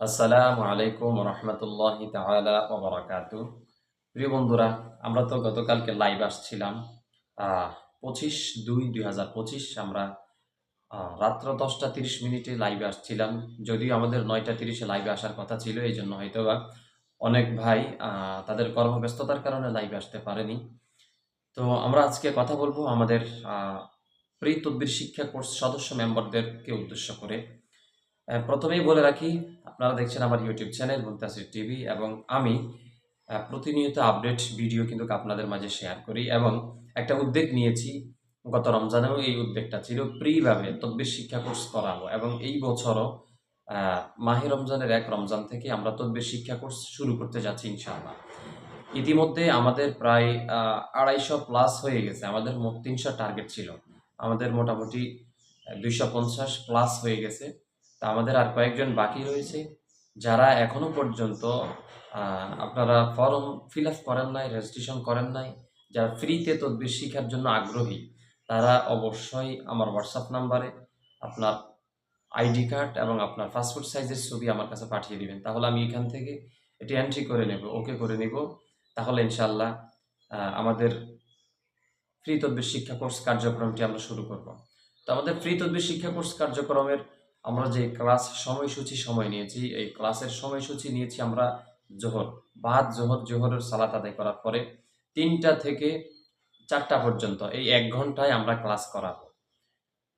আসসালামু আলাইকুম রহমতুল্লাহ বারাকাতু। প্রিয় বন্ধুরা, আমরা তো গতকালকে লাইভ আসছিলাম। পঁচিশ দুই দুই হাজার পঁচিশ আমরা রাত্র দশটা তিরিশ মিনিটে লাইভে আসছিলাম। যদিও আমাদের নয়টা তিরিশে লাইভে আসার কথা ছিল এই জন্য হয়তো বা অনেক ভাই তাদের কর্মব্যস্ততার কারণে লাইভে আসতে পারেনি। তো আমরা আজকে কথা বলব আমাদের প্রি তদ্বির শিক্ষা কোর্স সদস্য মেম্বারদেরকে উদ্দেশ্য করে। প্রথমেই বলে রাখি, আপনারা দেখছেন আমার ইউটিউব চ্যানেল মুন্তাসির টিভি এবং আমি প্রতিনিয়ত আপডেট ভিডিও কিন্তু আপনাদের মাঝে শেয়ার করি এবং একটা উদ্যোগ নিয়েছি গত রমজানেও এই উদ্যোগটা ছিল, প্রিভাবে তদ্বির শিক্ষা কোর্স করাবো এবং এই বছরও মাহে রমজানের এক রমজান থেকে আমরা তদ্বির শিক্ষা কোর্স শুরু করতে যাচ্ছি ইনশাআল্লাহ। ইতিমধ্যে আমাদের প্রায় আড়াইশো প্লাস হয়ে গেছে, আমাদের মোট তিনশো টার্গেট ছিল। আমাদের মোটামুটি দুইশো পঞ্চাশ প্লাস হয়ে গেছে। তা আমাদের আর কয়েকজন বাকি রয়েছে, যারা এখনও পর্যন্ত আপনারা ফর্ম ফিল আপ করেন নাই রেজিস্ট্রেশন করেন নাই, যারা ফ্রিতে তদবির শিখার জন্য আগ্রহী, তারা অবশ্যই আমার হোয়াটসঅ্যাপ নাম্বারে আপনার আইডি কার্ড এবং আপনার পাসপোর্ট সাইজের ছবি আমার কাছে পাঠিয়ে দিবেন। তাহলে আমি এখান থেকে এটি এন্ট্রি করে নেব ওকে করে নিব। তাহলে ইনশাল্লাহ আমাদের ফ্রি তদবির শিক্ষা কোর্স কার্যক্রমটি আমরা শুরু করব। তো আমাদের ফ্রি তদবির শিক্ষা কোর্স কার্যক্রমের আমরা যে ক্লাস সময়সূচি সময় নিয়েছি এই ক্লাসের সময়সূচি নিয়েছি আমরা জোহর। বাদ জোহর জোহরের সালাত আদায় করার পরে তিনটা থেকে চারটা পর্যন্ত এই এক ঘন্টায় আমরা ক্লাস করাবো।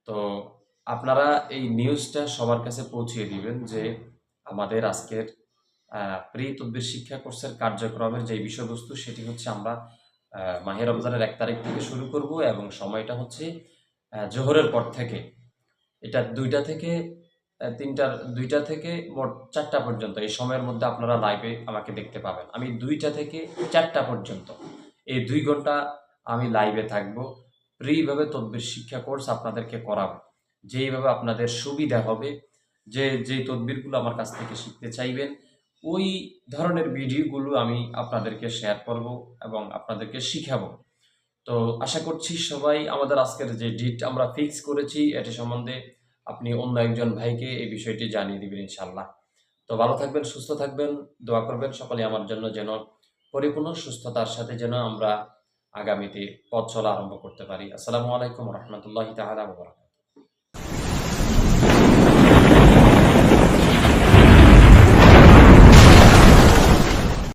তো আপনারা এই নিউজটা সবার কাছে পৌঁছিয়ে দিবেন যে আমাদের আজকের প্রি তদ্বির শিক্ষা কোর্সের কার্যক্রমের যে বিষয়বস্তু সেটি হচ্ছে আমরা আহ, মাহে রমজানের এক তারিখ থেকে শুরু করব এবং সময়টা হচ্ছে জোহরের পর থেকে। এটা দুইটা থেকে তিনটার, দুইটা থেকে মোট চারটা পর্যন্ত। এই সময়ের মধ্যে আপনারা লাইভে আমাকে দেখতে পাবেন। আমি দুইটা থেকে চারটা পর্যন্ত। এই দুই ঘণ্টা আমি লাইভে থাকব। ফ্রিভাবে তদ্বির শিক্ষা কোর্স আপনাদেরকে করাবো। যেইভাবে আপনাদের সুবিধা হবে, যে যে তদবিরগুলো আমার কাছ থেকে শিখতে চাইবেন, ওই ধরনের ভিডিওগুলো আমি আপনাদেরকে শেয়ার করব এবং আপনাদেরকে শিখাবো। তো আশা করছি সবাই আমাদের আজকের যে ডেট আমরা ফিক্স করেছি, এটি সম্বন্ধে আপনি অন্য একজন ভাইকে এই বিষয়টি জানিয়ে দিবেন ইনশাল্লাহ তো ভালো থাকবেন, সুস্থ থাকবেন, দোয়া করবেন সকলে আমার জন্য যেন পরিপূর্ণ সুস্থতার সাথে যেন আমরা আগামীতে পথ চলা আরম্ভ করতে পারি। আসসালামু আলাইকুম রহমতুল্লাহ তাহলে